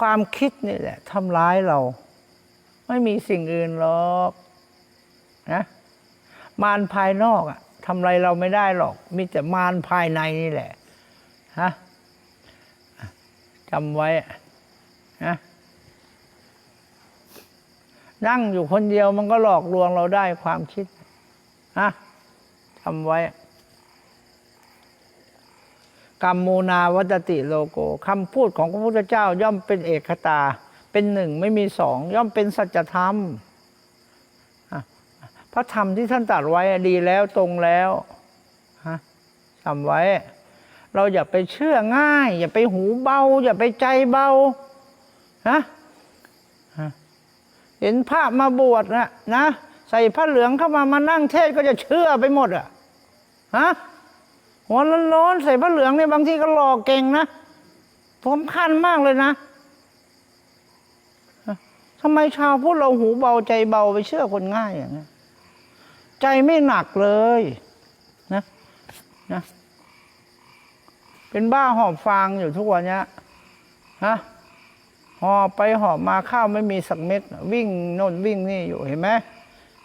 ความคิดนี่แหละทำร้ายเรา ไม่มีสิ่งอื่นหรอกนะมารภายนอกอะทำอะไรเราไม่ได้หรอก มีแต่มารภายในนี่แหละฮะจำไว้นะนั่งอยู่คนเดียวมันก็หลอกลวงเราได้ความคิดฮะจำไว้ กรรมมูนาวัตติโลโกคำพูดของพระพุทธเจ้าย่อมเป็นเอกตา เป็นหนึ่งไม่มีสอง ย่อมเป็นสัจธรรมพระธรรมที่ท่านตรัสไว้ดีแล้วตรงแล้วฮะจำไว้ เราอย่าไปเชื่อง่าย อย่าไปหูเบา อย่าไปใจเบาฮะเห็นพระมาบวชนะนะ ใส่ผ้าเหลืองเข้ามามานั่งเทศก็จะเชื่อไปหมดอะฮะ หัวร้อนๆใส่ผ้าเหลืองเนี่ยบางทีก็หลอกเก่งนะผมคันมากเลยนะทำไมชาวพุทธเราหูเบาใจเบาไปเชื่อคนง่ายอย่างนี้ใจไม่หนักเลยนะนะเป็นบ้าหอบฟางอยู่ทุกวันเนี้ยฮะหอบไปหอบมาข้าวไม่มีสักเม็ด วิ่งโน่นวิ่งนี่อยู่เห็นไหม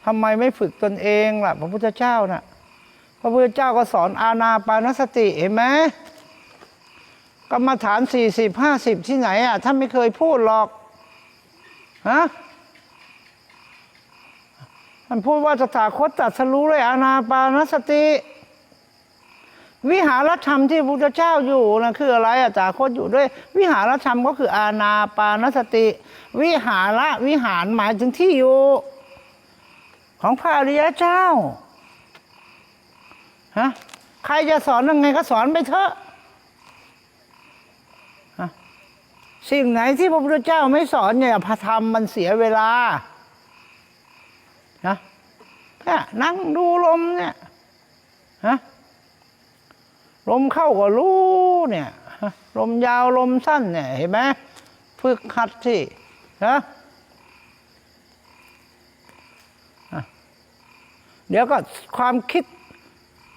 ทำไมไม่ฝึกตนเองล่ะ พระพุทธเจ้าน่ะ พระพุทธเจ้าก็สอนอาณาปานสติเห็นไหมกรรมฐานสี่สิบห้าสิบที่ไหนอะท่านไม่เคยพูดหรอกฮะท่านพูดว่าตถาคตตรัสรู้เลยอาณาปานสติ วิหารธรรมที่พระพุทธเจ้าอยู่นะคืออะไรอะตถาคตอยู่ด้วย วิหารธรรมก็คืออาณาปานสติ วิหาระวิหารหมายถึงที่อยู่ ของพระอริยเจ้า ฮะใครจะสอนยังไงก็สอนไปเถอะฮะสิ่งไหนที่พระพุทธเจ้าไม่สอนเนี่ยพระธรรมมันเสียเวลานะเนี่ยนั่งดูลมเนี่ยฮะลมเข้าก็รู้เนี่ยลมยาวลมสั้นเนี่ยเห็นไหมฝึกหัดที่นะเดี๋ยวก็ความคิด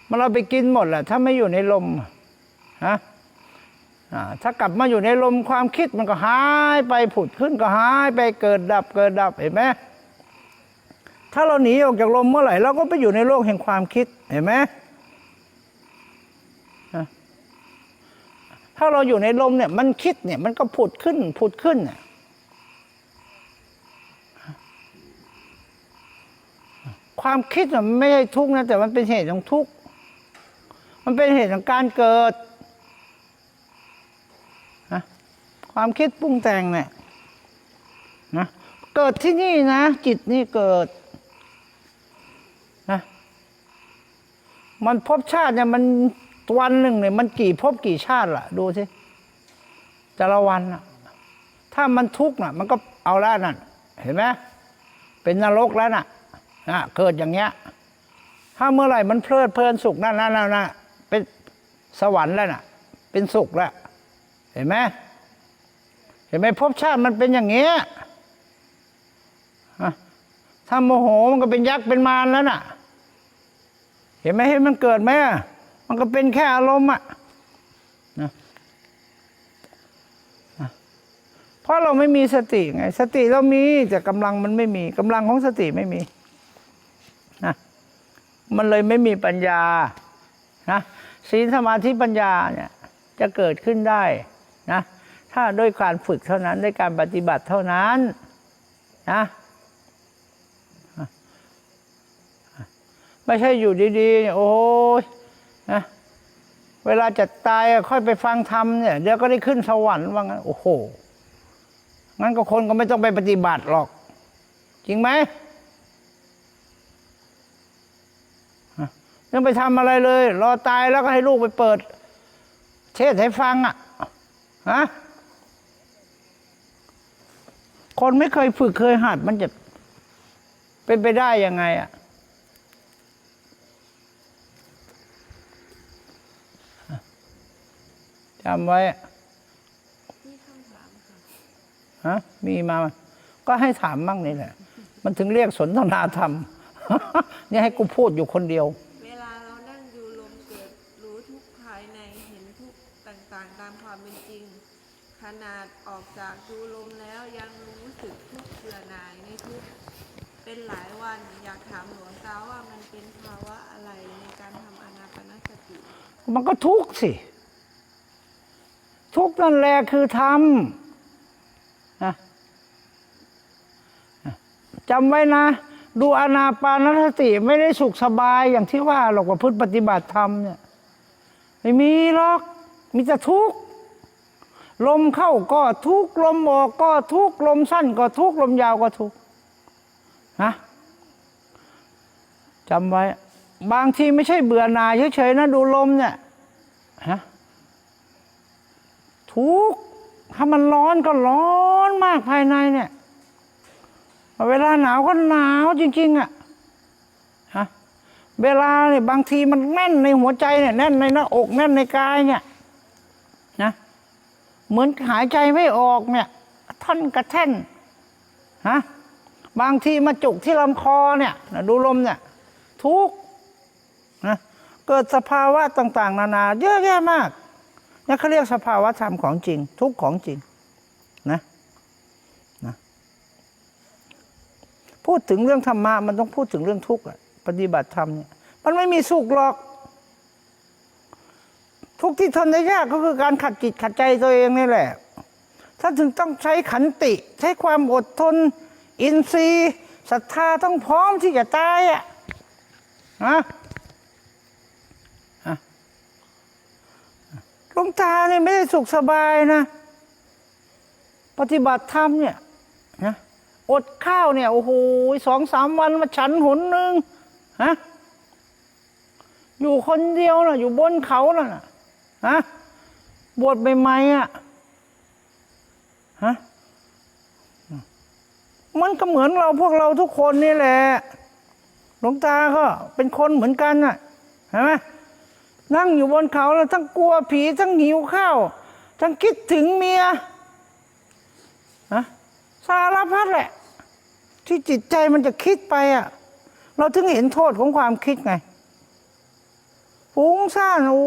มันเราไปกินหมดแหละถ้าไม่อยู่ในลมฮะถ้ากลับมาอยู่ในลมความคิดมันก็หายไปผุดขึ้นก็หายไปเกิดดับเกิดดับเห็นไหมถ้าเราหนีออกจากลมเมื่อไหร่เราก็ไปอยู่ในโลกแห่งความคิดเห็นไหมถ้าเราอยู่ในลมเนี่ยมันคิดเนี่ยมันก็ผุดขึ้นผุดขึ้นเนี่ยความคิดมันไม่ใช่ทุกข์นะแต่มันเป็นเหตุของทุกข์ มันเป็นเหตุของการเกิดนะความคิดปรุงแต่งเนี่ยนะเกิดที่นี่นะ จิตนี่เกิดนะมันพบชาติเนี่ยมันวันหนึ่งเนี่ยมันกี่พบกี่ชาติล่ะ ดูสิแต่ละวันน่ะ ถ้ามันทุกข์น่ะ มันก็เอาแล้วนั่นเห็นไหมเป็นนรกแล้วน่ะนะเกิดอย่างเงี้ยถ้าเมื่อไหร่มันเพลิดเพลินสุขนั่นนั่นนั่นนั่น สวรรค์แล้วน่ะ เป็นสุขแล้วเห็นไหมเห็นไหมภพชาติมันเป็นอย่างเงี้ยถ้าโมโหมันก็เป็นยักษ์เป็นมารแล้วน่ะ เห็นไหมให้มันเกิดไหมอะมันก็เป็นแค่อารมณ์อะนะอะเพราะเราไม่มีสติไง สติเรามีแต่กำลังมันไม่มีกำลังของสติไม่มีนะมันเลยไม่มีปัญญานะ ศีลสมาธิปัญญาเนี่ยจะเกิดขึ้นได้นะถ้าด้วยการฝึกเท่านั้นด้วยการปฏิบัติเท่านั้นนะไม่ใช่อยู่ดีๆโอ้ยนะเวลาจะตายค่อยไปฟังธรรมเนี่ยเดี๋ยวก็ได้ขึ้นสวรรค์ว่างั้นโอ้โหงั้นก็คนก็ไม่ต้องไปปฏิบัติหรอก จริงไหม ยังไปทำอะไรเลย รอตายแล้วก็ให้ลูกไปเปิด เทศให้ฟังอะฮะคนไม่เคยฝึกเคยหัด มันจะเป็นไปได้ยังไงอะจำไว้อะฮะมีมา ก็ให้ถามมั่งนี่แหละ มันถึงเรียกสนทนาธรรม นี่ให้กูพูดอยู่คนเดียว เวลาเรานั่งดูลมเกิดรู้ทุกข์ภายในเห็นทุกข์ต่างๆ ตามความเป็นจริง ค ขนาดออก จากดูลมแล้วยังรู้สึกทุกข์เบื่อหน่ายในทุกเป็นหลายวันอยากถามหลวงตาว่ามันเป็นภาวะอะไรในการทำอนาปานสติ มันก็ทุกข์สิ ทุกข์นั่นแหละคือธรรมนะจำไว้นะ ดูอนาปานสติไม่ได้สุขสบายอย่างที่ว่าหรอกว่าพุทธปฏิบัติธรรมเนี่ย ไม่มีหรอก มีแต่ทุกข์ ลมเข้าก็ทุกลมออกก็ทุกลมสั้นก็ทุกลมยาวก็ทุกนะจำไว้ บางทีไม่ใช่เบื่อหน่ายเฉยๆนะดูลมเนี่ยฮะทุกถ้ามันร้อนก็ร้อนมากภายในเนี่ย เวลาหนาวก็หนาวจริง ๆอะฮะเวลาเนี่ยบางทีมันแน่นในหัวใจเนี่ยแน่นในหน้าอกแน่นในกายเนี่ย เหมือนหายใจไม่ออกเนี่ย ท่อนกระแท่นฮะบางทีมาจุกที่ลำคอเนี่ยดูลมเนี่ย ทุกข์นะเกิดสภาวะต่าง ๆ นานา เยอะแยะมากนี่เขาเรียกสภาวะธรรมของจริง ทุกข์ของจริงนะนะพูดถึงเรื่องธรรมะมันต้องพูดถึงเรื่องทุกข์ปฏิบัติธรรมเนี่ยมันไม่มีสุขหรอก ทุกข์ที่ทนได้ยากก็คือการขัดจิตขัดใจตัวเองนี่แหละท่านถึงต้องใช้ขันติ ใช้ความอดทน อินทรีย์ศรัทธาต้องพร้อมที่จะตายอะฮะฮะหลวงตาเนี่ยไม่ได้สุขสบายนะ ปฏิบัติธรรมเนี่ยนะอดข้าวเนี่ย โอ้โหสองสามวันมาฉันหนหนึ่งฮะอยู่คนเดียวน่ะ อยู่บนเขาน่ะ ฮะบวชใหม่ๆอะฮะมันก็เหมือนเราพวกเราทุกคนนี่แหละ หลวงตาก็เป็นคนเหมือนกันน่ะเห็นไหมนั่งอยู่บนเขาแล้วทั้งกลัวผีทั้งหิวข้าว ทั้งคิดถึงเมียฮะสารพัดแหละ ที่จิตใจมันจะคิดไปอะ เราถึงเห็นโทษของความคิดไง ฟุ้งซ่านโอ้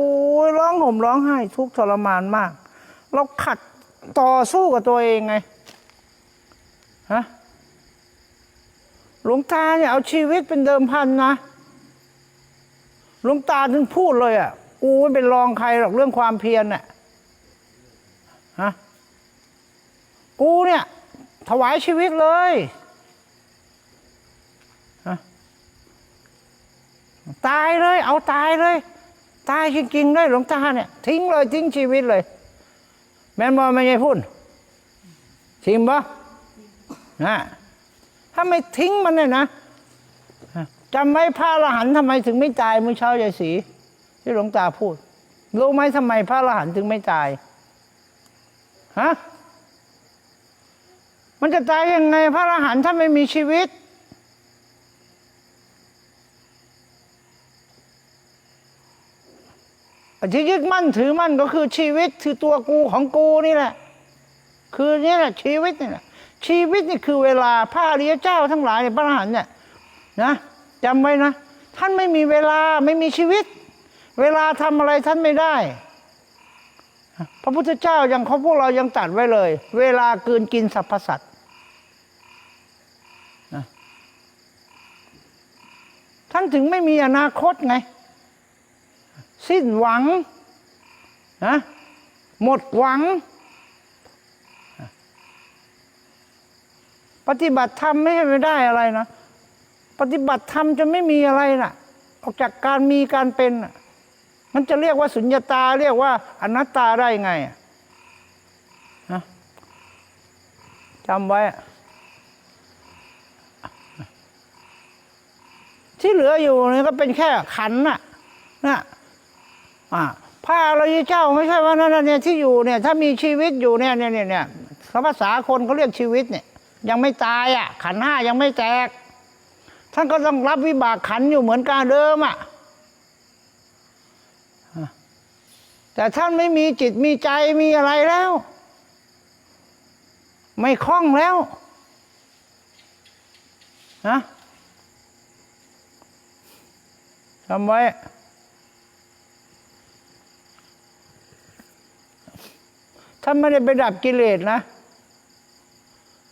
ยร้องห่มร้องไห้ทุกทรมานมาก เราขัดต่อสู้กับตัวเองไงฮะหลวงตาเนี่ยเอาชีวิตเป็นเดิมพันนะหลวงตาถึงพูดเลยอะกูไม่เป็นรองใครหรอกเรื่องความเพียรน่ะฮะกูเนี่ย ถวายชีวิตเลยฮะตายเลย เอาตายเลย ตายจริงๆเลยหลวงตาเนี่ย ทิ้งเลยทิ้งชีวิตเลย แม่นบอไม่ใช่พูดทิ้งปะนะถ้าไม่ทิ้งมันเนี่ยนะจำไว้พระอรหันต์ทำไมถึงไม่ตายเมื่อเช้ายายศรีที่หลวงตาพูดรู้ไหมทำไมพระอรหันต์ถึงไม่ตายฮะมันจะตายยังไงพระอรหันต์ถ้าไม่มีชีวิต ที่ยึดมั่นถือมั่นก็คือชีวิตคือตัวกูของกูนี่แหละ คือนี่แหละชีวิตนี่แหละชีวิตนี่คือเวลาพระอริยเจ้าทั้งหลายในพระอรหันต์เนี่ยนะจำไว้นะ ท่านไม่มีเวลาไม่มีชีวิต เวลาทำอะไรท่านไม่ได้ พระพุทธเจ้ายังเขาพวกเรายังตัดไว้เลย เวลากืนกินสรรพสัตว์ท่านถึงไม่มีอนาคตไง สิ้นหวังนะหมดหวัง ปฏิบัติธรรมไม่ใช่ไม่ได้อะไรนะ ปฏิบัติธรรมจะไม่มีอะไรนะ่ะ ออกจากการมีการเป็นนะมันจะเรียกว่าสุญญตา เรียกว่าอนัตตาได้ไงอะจำไว้ ที่เหลืออยู่นี่ก็เป็นแค่ขันน่ะนะ อ่าพระอริยเจ้าไม่ใช่ว่านั่นเนี่ยที่อยู่เนี่ยถ้ามีชีวิตอยู่เนี่ยเนี่ยเนี่ยเนี่ยภาษาคนเขาเรียกชีวิตเนี่ย ยังไม่ตายอะ ขันห้ายังไม่แตก ท่านก็ต้องรับวิบากขันอยู่เหมือนกันเดิมอะแต่ท่านไม่มีจิตมีใจมีอะไรแล้ว ไม่คล่องแล้วนะทำไว้ ท่านไม่ได้ไปดับกิเลสนะ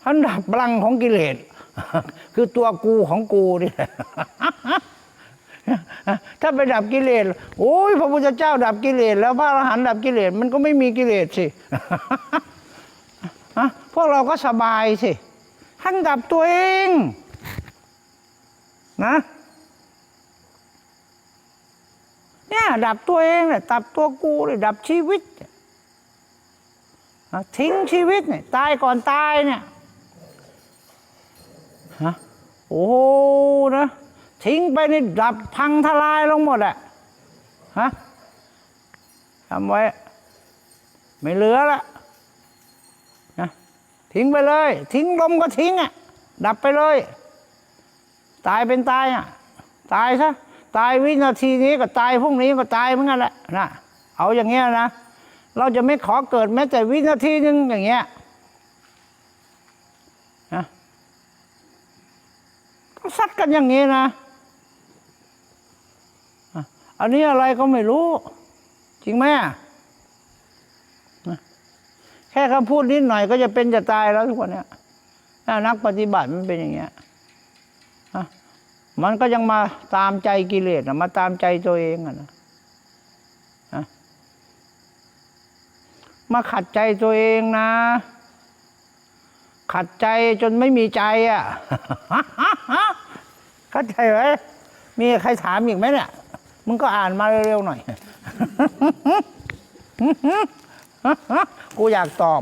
ท่านดับพลังของกิเลส คือตัวกูของกูนี่แหละถ้าไปดับกิเลสโอ้ยพระพุทธเจ้าดับกิเลสแล้วพระอรหันต์ดับกิเลสมันก็ไม่มีกิเลสสิพวกเราก็สบายสิท่านดับตัวเอง นะเนี่ยดับตัวเองเนี่ยดับตัวกูเลยดับชีวิตเทิ้งชีวิตเนี่ยตายก่อนตายเนี่ยฮะโอ้โหนะทิ้งไปนี่ดับพังทลายลงหมดอะฮะทำไว้ ไม่เหลือละนะทิ้งไปเลย ทิ้งลมก็ทิ้งอะดับไปเลย ตายเป็นตายอะตายซะตายวินาทีนี้ก็ตายพรุ่งนี้ก็ตายเหมือนกันแหละนะเอาอย่างเงี้ยนะ เราจะไม่ขอเกิดแม้แต่วินาทีหนึงอย่างเงี้ยนะก็ซัดกันอย่างนี้นะ อันนี้อะไรก็ไม่รู้ จริงไหมนะแค่คำพูดนิดหน่อยก็จะเป็นจะตายแล้วทุกวันเนี้ยถ้านักปฏิบัติมันเป็นอย่างเงี้ยมันก็ยังมาตามใจกิเลสนะมาตามใจตัวเองอะนะ มาขัดใจตัวเองนะ ขัดใจจนไม่มีใจอะเข้าใจไหมมีใครถามอีกไหมเนี่ยมึงก็อ่านมาเร็วๆหน่อย กูอยากตอบ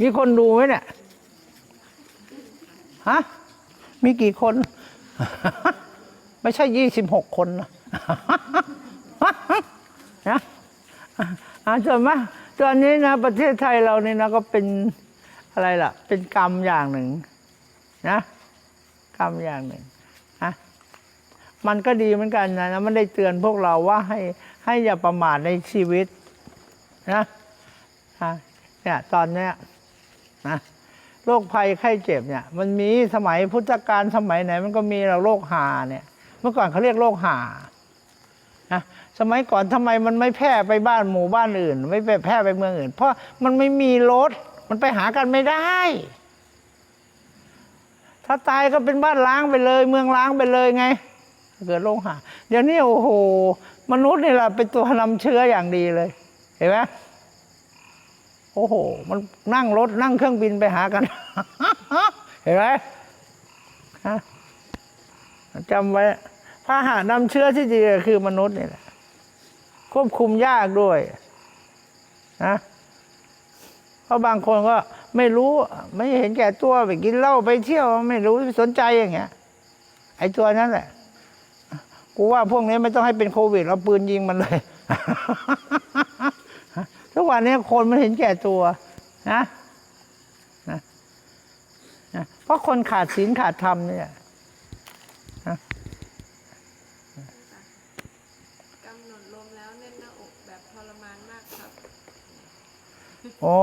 มีคนดูไหมเนี่ย ฮะ มีกี่คน ไม่ใช่ยี่สิบหกคนนะ นะอ่าส่วนมากตอนนี้นะ ประเทศไทยเรานี่นะก็เป็นอะไรล่ะ เป็นกรรมอย่างหนึ่ง นะกรรมอย่างหนึ่งนะมันก็ดีเหมือนกันนะนะมันได้เตือนพวกเราว่าให้ให้อย่าประมาทในชีวิตนะอะเนี่ยตอนเนี้ยนะโรคภัยไข้เจ็บเนี่ย มันมีสมัยพุทธกาลสมัยไหน มันก็มีเราโรคหาเนี่ย เมื่อก่อนเขาเรียกโรคหา สมัยก่อนทำไมมันไม่แพร่ไปบ้านหมู่บ้านอื่น ไม่ไปแพร่ไปเมืองอื่น เพราะมันไม่มีรถ มันไปหากันไม่ได้ ถ้าตายก็เป็นบ้านล้างไปเลย เมืองล้างไปเลยไง เกิดโรคหาเดี๋ยวนี้โอ้โห มนุษย์นี่แหละเป็นตัวนำเชื้ออย่างดีเลย เห็นไหมโอ้โห มันนั่งรถนั่งเครื่องบินไปหากัน เห็นไหมจำไว้พาหะนำเชื้อที่ดีคือมนุษย์นี่แหละ ควบคุมยากด้วยนะเพราะบางคนก็ไม่รู้ ไม่เห็นแก่ตัวไปกินเหล้าไปเที่ยวไม่รู้ไม่สนใจอย่างเงี้ย ไอ้ตัวนั้นแหละกูว่าพวกนี้ไม่ต้องให้เป็นโควิดเอาปืนยิงมันเลย ทุกวันนี้คนมันเห็นแก่ตัวนะนะนะเพราะคนขาดศีลขาดธรรมเนี่ยำหนดลมแล้วแน่นหน้าอกแบบทรมานมากครับโอ้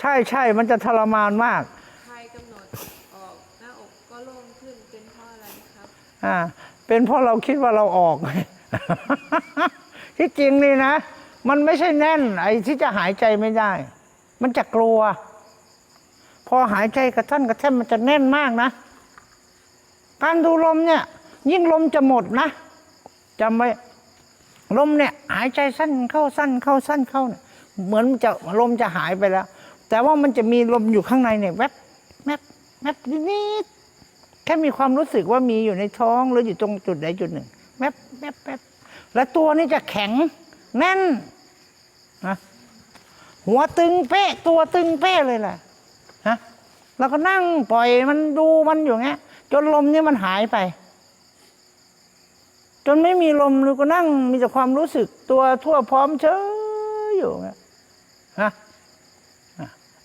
ใช่ใช่มันจะทรมานมาก ใครกำหนดออกหน้าอกก็โล่งขึ้นเป็นเพราะอะไรครับ อ่า เป็นเพราะเราคิดว่าเราออก ที่จริงนี่นะ มันไม่ใช่แน่น ไอ้ที่จะหายใจไม่ได้ มันจะกลัว พอหายใจกระท่านกระแท่นมันจะแน่นมากนะ การดูลมเนี่ย ยิ่งลมจะหมดนะจำไว้ ลมเนี่ยหายใจสั้นเข้าสั้นเข้าสั้นเข้าเนี่ยเหมือนจะลมจะหายไปแล้ว แต่ว่ามันจะมีลมอยู่ข้างในเนี่ยแวบแวบแวบนิดๆแค่มีความรู้สึกว่ามีอยู่ในท้องหรืออยู่ตรงจุดใดจุดหนึ่งแวบแวบแวบและตัวนี่จะแข็งแน่นนะหัวตึงเป๊ะตัวตึงเป๊ะเลยแหละฮะแล้วก็นั่งปล่อยมันดูมันอยู่เงี้ยจนลมนี่มันหายไป จนไม่มีลมเลยก็นั่งมีแต่ความรู้สึกตัวทั่วพร้อมเฉยอยู่เงี้ยฮะ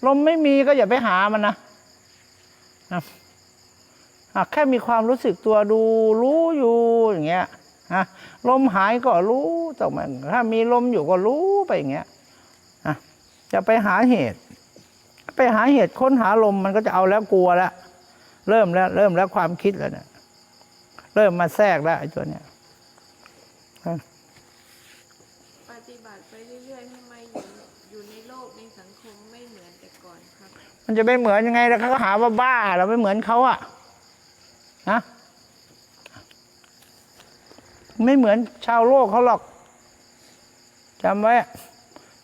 ลมไม่มีก็อย่าไปหามันนะนะแค่มีความรู้สึกตัวดูรู้อยู่อย่างเงี้ยฮะลมหายก็รู้แต่มันถ้ามีลมอยู่ก็รู้ไปอย่างเงี้ยอะจะไปหาเหตุ ไปหาเหตุค้นหาลมมันก็จะเอาแล้วกลัวแล้วเริ่มแล้ว เริ่มแล้วความคิดแล้วเนี่ยเริ่มมาแทรกแล้วไอ้ตัวเนี้ย ฏิบัติ ไปเรื่อยๆทำไมอยู่อยู่ในโลกในสังคมไม่เหมือนแต่ก่อนครับ มันจะไม่เหมือนยังไงแล้วเขาก็หาว่าบ้า เราไม่เหมือนเขาอะฮะไม่เหมือนชาวโลกเขาหรอกจำไว้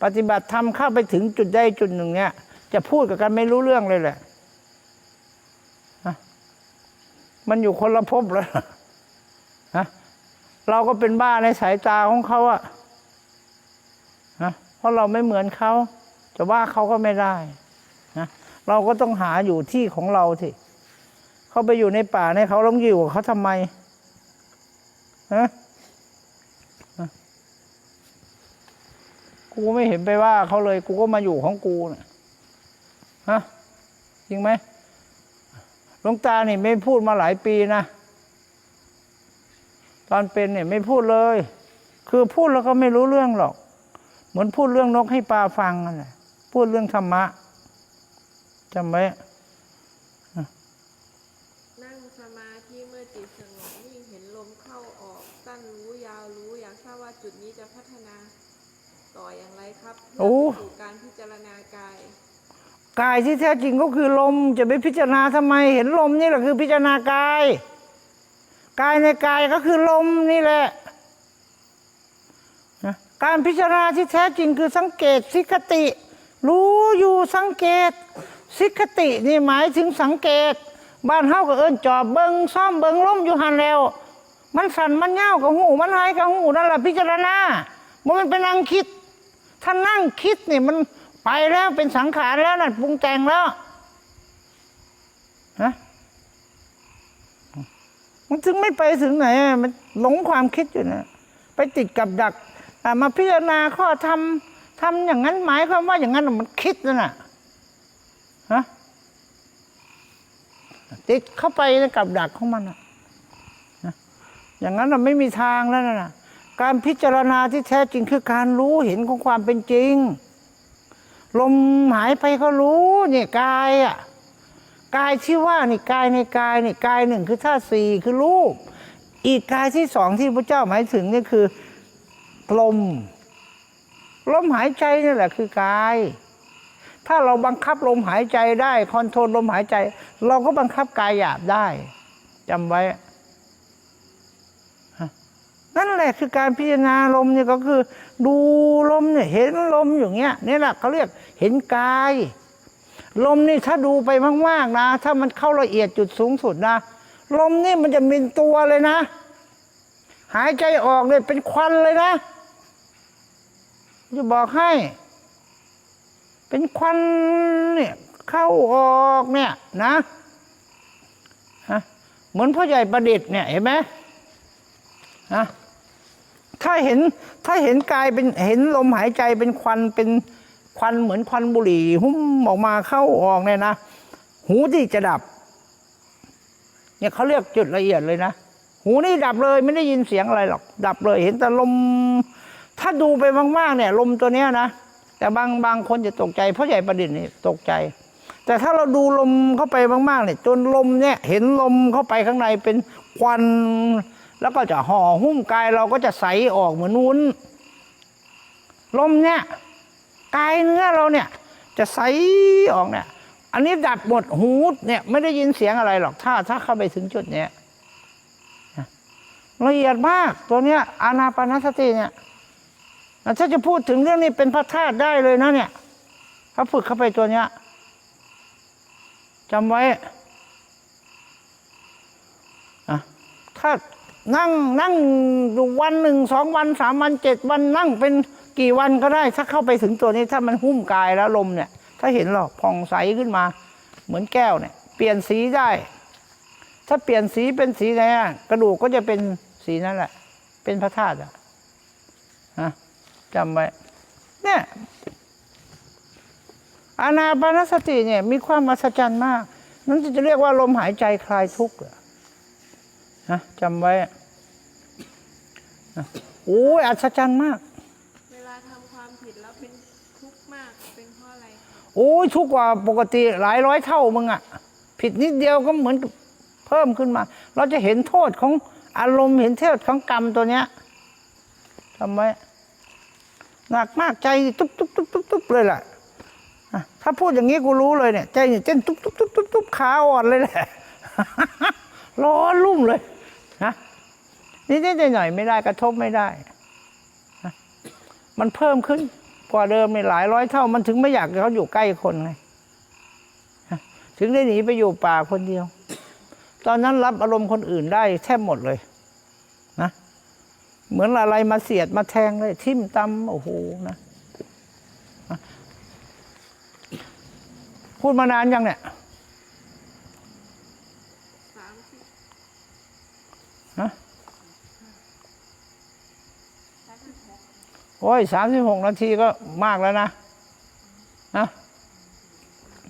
ปฏิบัติธรรมเข้าไปถึงจุดใดจุดหนึ่งเนี่ย จะพูดกับกันไม่รู้เรื่องเลยแหละฮะมันอยู่คนละภพแล้วฮะเราก็เป็นบ้าในสายตาของเขาอะฮะ ราะเราไม่เหมือนเขาจะว่าเขาก็ไม่ได้นะเราก็ต้องหาอยู่ที่ของเราสิเขาไปอยู่ในป่าในเขาล้มอยู่กับเขาทำไมฮะฮะกูไม่เห็นไปว่าเขาเลย กูก็มาอยู่ของกูนะฮะจริงไหมหลวงตาเนี่ยไม่พูดมาหลายปีนะ ตอนเป็นเนี่ยไม่พูดเลย คือพูดแล้วก็ไม่รู้เรื่องหรอก เหมือนพูดเรื่องนกให้ปลาฟังนั่นแหละพูดเรื่องธรรมะจำไว้นั่งสมาธิเมื่อจิตสงบนิ่งเห็นลมเข้าออกสั้นรู้ยาวรู้อยากทราบว่าจุดนี้จะพัฒนาต่ออย่างไรครับเพื่อไปสู่การพิจารณากาย กายที่แท้จริงก็คือลมจะไปพิจารณาทำไม เห็นลมนี่แหละคือพิจารณากาย กายในกายก็คือลมนี่แหละนะ การพิจารณาที่แท้จริงคือสังเกตสิกติ รู้อยู่สังเกต สิกตินี่หมายถึงสังเกต บ้านเฮาก็เอิ้นจอบเบิงซ่อมเบิงล้มอยู่หันแล้ว มันสั่นมันเง่ากับหูมันหายกับหูนั่นแหละพิจารณาบ่มันเป็นนั่งคิด ถ้านั่งคิดนี่มันไปแล้วเป็นสังขารแล้วนั่นปรุงแต่งแล้วฮะมันถึงไม่ไปถึงไหนมันหลงความคิดอยู่นะ ไปติดกับดัก มาพิจารณาข้อทำทำอย่างนั้นหมายความว่าอย่างนั้นมันคิดนั่นน่ะฮะติดเข้าไปในกับดักของมันนะอย่างนั้นน่ะไม่มีทางแล้วนะการพิจารณาที่แท้จริงคือการรู้เห็นของความเป็นจริง ลมหายไปก็รู้เนี่ยกายอะกายที่ว่านี่กายในกายนี่กายหนึ่งคือธาตุสี่คือรูป อีกกายที่สองที่พระเจ้าหมายถึงนี่คือ ลม ลมหายใจนี่แหละคือกาย ถ้าเราบังคับลมหายใจได้คอนโทรลลมหายใจ เราก็บังคับกายหยาบได้จำไว้นั่นแหละคือการพิจารณาลมเนี่ยก็คือ ดูลมเนี่ยเห็นลมอย่างเงี้ยนี่แหละเขาเรียกเห็นกาย ลมนี่ถ้าดูไปมากๆนะ ถ้ามันเข้าละเอียดจุดสูงสุดนะลมนี่มันจะมีตัวเลยนะ หายใจออกเนี่ยเป็นควันเลยนะ จะบอกให้ เป็นควันเนี่ยเข้าออกเนี่ยนะฮะเหมือนพ่อใหญ่ประดิษฐ์เนี่ยเห็นไหมฮะถ้าเห็นถ้าเห็นกายเป็นเห็นลมหายใจเป็นควันเป็นควันเหมือนควันบุหรี่หุ้มออกมาเข้าออกเนี่ยนะหูที่จะดับ เนี่ยเขาเรียกจุดละเอียดเลยนะ หูนี่ดับเลยไม่ได้ยินเสียงอะไรหรอก ดับเลย เห็นแต่ลม ถ้าดูไปมากๆเนี่ย ลมตัวเนี้ยนะ แต่บางบางคนจะตกใจ เพราะใหญ่ประดิษฐ์นี่ตกใจ แต่ถ้าเราดูลมเข้าไปมากๆเนี่ยจนลมเนี่ยเห็นลมเข้าไปข้างในเป็นควัน แล้วก็จะห่อหุ้มกายเราก็จะใสออกเหมือนวุ้น ลมเนี่ยกายเนื้อเราเนี่ย จะใสออกเนี่ยอันนี้ดับหมดหูเนี่ยไม่ได้ยินเสียงอะไรหรอกถ้า ถ้าเข้าไปถึงจุดเนี้ยละเอียดมากตัวเนี้ยอานาปานสติเนี่ย ถ้าจะพูดถึงเรื่องนี้เป็นพระธาตุได้เลยนะเนี่ยถ้าฝึกเข้าไปตัวเนี้ยจำไว้อะถ้านั่งนั่งวันหนึ่งสองวันสามวันเจ็ดวันนั่งเป็นกี่วันก็ได้ ถ้าเข้าไปถึงตัวนี้ถ้ามันหุ้มกายแล้วลมเนี่ย ถ้าเห็นหรอกผ่องใสขึ้นมา เหมือนแก้วเนี่ย เปลี่ยนสีได้ ถ้าเปลี่ยนสีเป็นสีไหนกระดูกก็จะเป็นสีนั่นแหละ เป็นพระธาตุอะฮะ จำไว้ เนี่ยอานาปานสติเนี่ย มีความมหัศจรรย์มาก นั่นจะเรียกว่าลมหายใจคลายทุกข์เหรอนะจำไว้นะโอ้ยอัศจรรย์มาก เวลาทำความผิดแล้วเป็นทุกข์มากเป็นเพราะอะไรครับโอ้ยทุกข์กว่าปกติหลายร้อยเท่ามึงอะผิดนิดเดียวก็เหมือนกับเพิ่มขึ้นมา เราจะเห็นโทษของอารมณ์เห็นโทษของกรรมตัวเนี้ยทำไว้ หนักมากใจตุ๊บตุ๊บตุ๊บตุ๊บตุ๊บเลยแหละอะถ้าพูดอย่างนี้กูรู้เลยเนี่ย ใจเนี่ยเต้นตุ๊บตุ๊บตุ๊บตุ๊บตุ๊บขาอ่อนเลยแหละร้อนรุ่มเลยนะนิดๆหน่อยไม่ได้กระทบไม่ได้ มันเพิ่มขึ้นกว่าเดิมในหลายร้อยเท่า มันถึงไม่อยากเขาอยู่ใกล้คนไงถึงได้หนีไปอยู่ป่าคนเดียว ตอนนั้นรับอารมณ์คนอื่นได้แทบหมดเลย เหมือนอะไรมาเสียดมาแทงเลย ทิ่มตำโอ้โหนะพูดมานานยังเนี่ยสามสิบฮะโอ้ยสามสิบหกนาทีก็มากแล้วนะนะ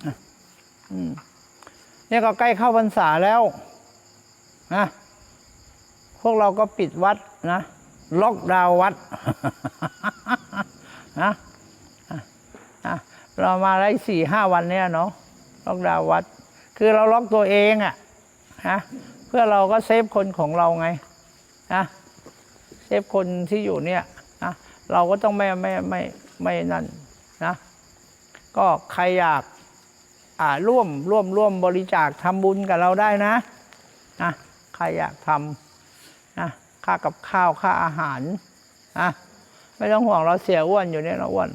นะอืมเนี่ยก็ใกล้เข้าพรรษาแล้วนะพวกเราก็ปิดวัดนะ ล็อกดาววัดนะเรามาได้สี่ห้าวันเนี่ยเนาะล็อกดาววัด คือเราล็อกตัวเองอะ่ะนะเพื่อเราก็เซฟคนของเราไงนะเซฟคนที่อยู่เนี่ยนะเราก็ต้องไม่ไม่ไม่ไม่นั่นนะก็ใครอยากอ่าร่วมร่วมร่วมบริจาคทำบุญกับเราได้นะนะใครอยากทำนะ ค่ากับข้าวค่าอาหารนะไม่ต้องห่วงเราเสียอ้วนอยู่เนี่ยเราอ้วน